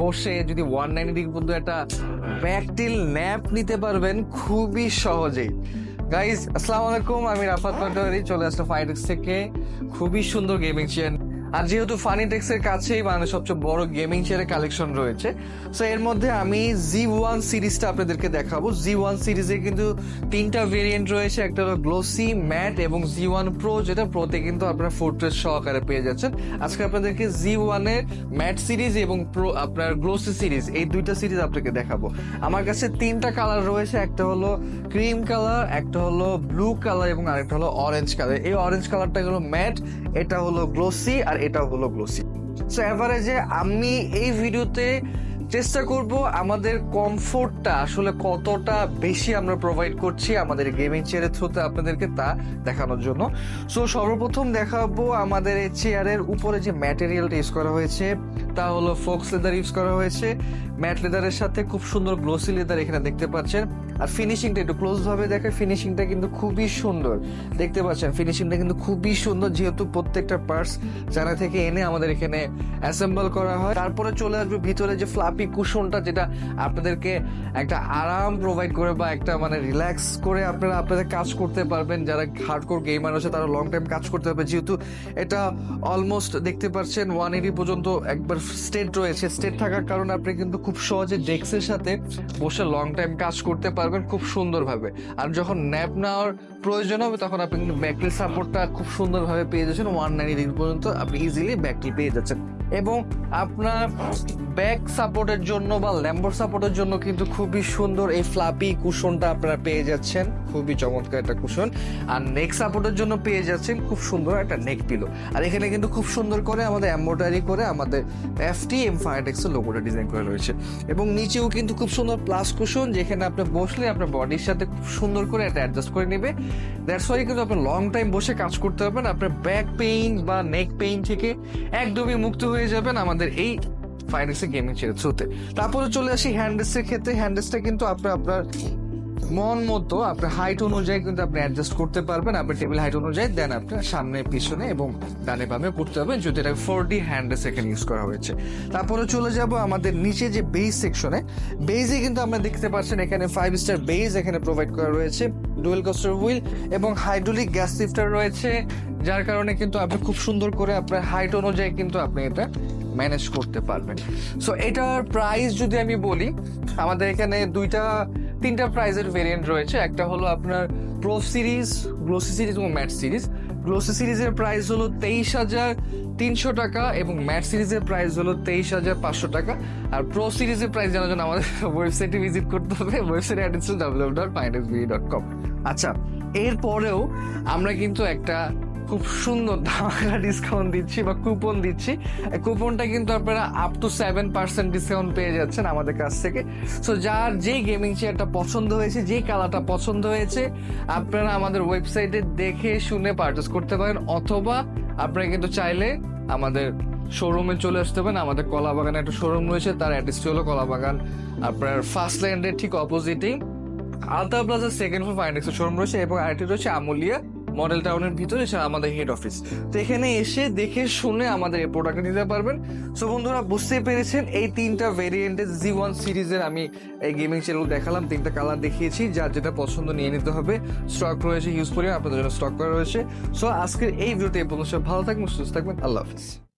বসে যদি one ninety degree পর্যন্ত একটা ব্যাকটিল ন্যাপ নিতে পারবেন, খুবই সহজেই। গাইজ আসসালামু আলাইকুম, আমি রাফাত পাটোয়ারি, চলে আসলো ফাইটেক্স থেকে। খুবই সুন্দর গেমিং চেয়ার আর যেহেতু ফানিটেক্স এর কাছেই মানে সবচেয়ে বড় গেমিং চেয়ারের কালেকশন রয়েছে সো এর মধ্যে আমি জি ওয়ান সিরিজটা আপনাদেরকে দেখাবো। জি ওয়ান সিরিজে কিন্তু তিনটা ভেরিয়েন্ট রয়েছে, একটা হলো গ্লোসি ম্যাট এবং জি ওয়ান প্রো যেটা প্রোতে কিন্তু আপনারা ফোর্ট্রেস সহকারে পেয়ে যাচ্ছেন। আজকে আপনাদেরকে জি ওয়ানের ম্যাট সিরিজ এবং প্রো আপনার গ্লোসি সিরিজ এই দুইটা সিরিজ আপনাকে দেখাবো। আমার কাছে তিনটা কালার রয়েছে, একটা হলো ক্রিম কালার একটা হলো ব্লু কালার এবং আরেকটা হলো অরেঞ্জ কালার এই অরেঞ্জ কালারটা হলো ম্যাট এটা হলো গ্লোসি আর এটা হলো গ্লোসি সো এভারেজে আমি এই ভিডিওতে চেষ্টা করব আমাদের কমফোর্টটা আসলে কতটা বেশি আমরা প্রোভাইড করছি আমাদের গেমিং চেয়ারের থ্রুতে আপনাদেরকে তা দেখানোর জন্য। সো সর্বপ্রথম দেখাবো আমাদের এই চেয়ারের উপরে যে ম্যাটেরিয়ালটা ইউজ করা হয়েছে, তা হলো ফোক্স লেদার ইউজ করা হয়েছে। ম্যাট লেদারের সাথে খুব সুন্দর গ্লোসি লেদার এখানে দেখতে পাচ্ছেন। আর ফিনিশিংটা একটু ক্লোজ ভাবে দেখে ফিনিশিংটা কিন্তু খুবই সুন্দর। দেখতে পাচ্ছেন ফিনিশিংটা কিন্তু খুবই সুন্দর, যেহেতু প্রত্যেকটা পার্টস জানা থেকে এনে আমাদের এখানে অ্যাসেম্বল করা হয়। তারপরে চলে আসবে ভিতরে যে ফ্লাপি কুশনটা যেটা আপনাদেরকে একটা আরাম প্রোভাইড করে বা একটা মানে রিল্যাক্স করে আপনারা আপনাদের কাজ করতে পারবেন। যারা হার্ড হার্ডকোর গেমার আছে, তারা লং টাইম কাজ করতে পারবে। যেহেতু এটা অলমোস্ট দেখতে পাচ্ছেন ওয়ান এইটি পর্যন্ত একবার স্টেট রয়েছে। স্টেট থাকার কারণে আপনি কিন্তু খুব সহজে ডেস্কের সাথে বসে লং টাইম কাজ করতে পারবেন খুব সুন্দরভাবে। আর যখন ন্যাপ নেওয়ার প্রয়োজন হবে, তখন আপনি কিন্তু ব্যাকটিল সাপোর্টটা খুব সুন্দরভাবে পেয়ে যাচ্ছেন ওয়ান নাইনটি ডিগ্রি পর্যন্ত আপনি ইজিলি ব্যাকটিল পেয়ে যাচ্ছেন। এবং আপনার ব্যাক সাপোর্টের জন্য বা ল্যাম্বোর সাপোর্টের জন্য কিন্তু খুবই সুন্দর এই ফ্লাপি কুশনটা আপনারা পেয়ে যাচ্ছেন। খুবই চমৎকার একটা কুশন আর নেক সাপোর্টের জন্য পেয়ে যাচ্ছেন খুব সুন্দর একটা নেক পিলো আর এখানে কিন্তু খুব সুন্দর করে আমাদের এম্বোটারি করে আমাদের এফটি এম ফায়ারটেক্স এর লোগোটা ডিজাইন করা রয়েছে। এবং নিচেও কিন্তু খুব সুন্দর প্লাস কুশন যেখানে আপনি বসলে আপনার বডির সাথে খুব সুন্দর করে এটা অ্যাডজাস্ট করে নেবে। দ্যাটস ওয়াই কিন্তু আপনি লং টাইম বসে কাজ করতে পারবেন আপনার ব্যাক পেইন বা নেক পেইন থেকে একদমই মুক্ত হয়ে যাবেন আমাদের এই ফাইনেক্সে গেমিং চেয়ার থ্রুতে। তারপরে চলে আসি হ্যান্ডেসের ক্ষেত্রে। হ্যান্ডেসটা কিন্তু আপনার আপনার মন মতো, আপনার হাইট অনুযায়ী কিন্তু আপনি অ্যাডজাস্ট করতে পারবেন, আপনার টেবিল হাইট অনুযায়ী দেন আপনার সামনে, পিছনে এবং ডানে বামে করতে হবে, যদি এটা ফোর ডি হ্যান্ডেস এখানে ইউজ করা হয়েছে। তারপরে চলে যাব আমাদের নিচে যে বেস সেকশনে বেজে কিন্তু আমরা দেখতে পাচ্ছেন এখানে ফাইভ স্টার বেজ এখানে প্রোভাইড করা রয়েছে ডুয়েল কস্টার হুইল এবং হাইড্রোলিক গ্যাস লিফটার রয়েছে, যার কারণে কিন্তু আপনি খুব সুন্দর করে আপনার হাইট অনুযায়ী কিন্তু আপনি এটা ম্যানেজ করতে পারবেন। সো এটার প্রাইস যদি আমি বলি, আমাদের এখানে দুইটা তিনটা প্রাইজের ভেরিয়েন্ট রয়েছে। একটা হলো আপনার প্রো সিরিজ গ্লোসি সিরিজ এবং ম্যাট সিরিজ গ্লোসি সিরিজের প্রাইস হলো তেইশ হাজার তিনশো টাকা এবং ম্যাট সিরিজের প্রাইস হলো তেইশ হাজার পাঁচশো টাকা। আর প্রো সিরিজের প্রাইস জানার জন্য আমাদের ওয়েবসাইটে ভিজিট করতে হবে। Website address W dot dot com আচ্ছা এরপরেও আমরা কিন্তু একটা খুব সুন্দর ধামাকা ডিসকাউন্ট দিচ্ছি বা কুপন দিচ্ছি। কুপনটা কিন্তু আপনারা up to seven percent discount পেয়ে যাচ্ছেন আমাদের কাছ থেকে। সো যার যে গেমিং চেয়ারটা পছন্দ হয়েছে, যে কালারটা পছন্দ হয়েছে, আপনারা আমাদের ওয়েবসাইটে দেখে শুনে পারচেস করতে পারেন। অথবা আপনারা কিন্তু চাইলে আমাদের শোরুমে চলে আসতে পারেন। আমাদের কলাবাগানে একটা শোরুম রয়েছে, তার অ্যাড্রেসটি হলো কলাবাগান। আপনার ফার্স্ট ল্যান্ডের ঠিক অপোজিটেই আলতা প্লাজা সেকেন্ড ফ্লোর ফাইন্যান্সের শোরুম রয়েছে এবং আরেকটি রয়েছে আমুলিয়া মডেল টাউনের ভিতরে আমাদের হেড অফিস তো এখানে এসে দেখে শুনে আমাদের এই প্রোডাক্ট নিতে পারবেন। সো বন্ধুরা বুঝতে পেরেছেন, এই তিনটা ভেরিয়েন্টের জি ওয়ান সিরিজের আমি এই গেমিং চ্যানেল দেখালাম। তিনটা কালার দেখিয়েছি, যার যেটা পছন্দ নিয়ে নিতে হবে। স্টক রয়েছে ইউজ পরিমাণ আপনাদের জন্য স্টক করা রয়েছে। সো আজকের এই ভিডিওতে এই পর্যন্ত ভালো থাকবেন, সুস্থ থাকবেন, আল্লাহ হাফিজ।